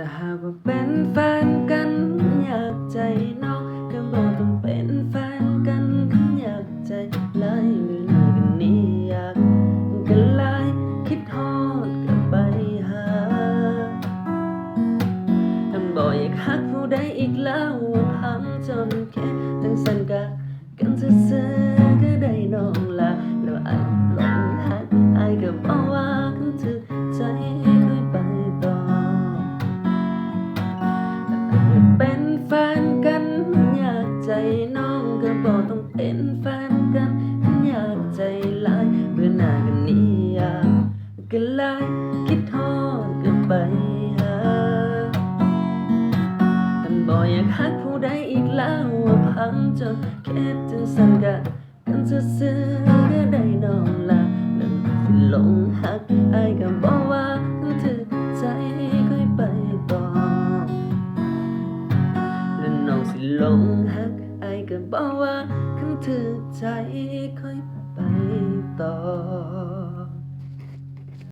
จะหากว่าเป็นแฟนกันอยากใจน้องก็บอกต้องเป็นแฟนกันอยากใจไล่เมื่อลากันนี้อยากกันไล่คิดฮอดกลับไปหาท่านบอกอยากหักผู้ใดอีกแล้วพังจนแค่ทั้งสันกะกันซื่อก็ได้น้องละแล้วไอ้หลงหักไอ้ก็บอกว่า เป็นแฟนกันอยากใจลายเบื่อหน้ากันนี้อยากกันลายคิดทอดกันไปหาท่านบอกอยากหักผู้ใดอีกแล้วว่าพังจนแค่จังสันกะกันซื่อๆก็ได้น้องละแล้วสิหลงหักไอ้ก็บอกว่าคันถือใจค่อยไปต่อแล้วน้องสิหลงหักไอ้ก็บอกว่า ถือใจค่อยไปต่อ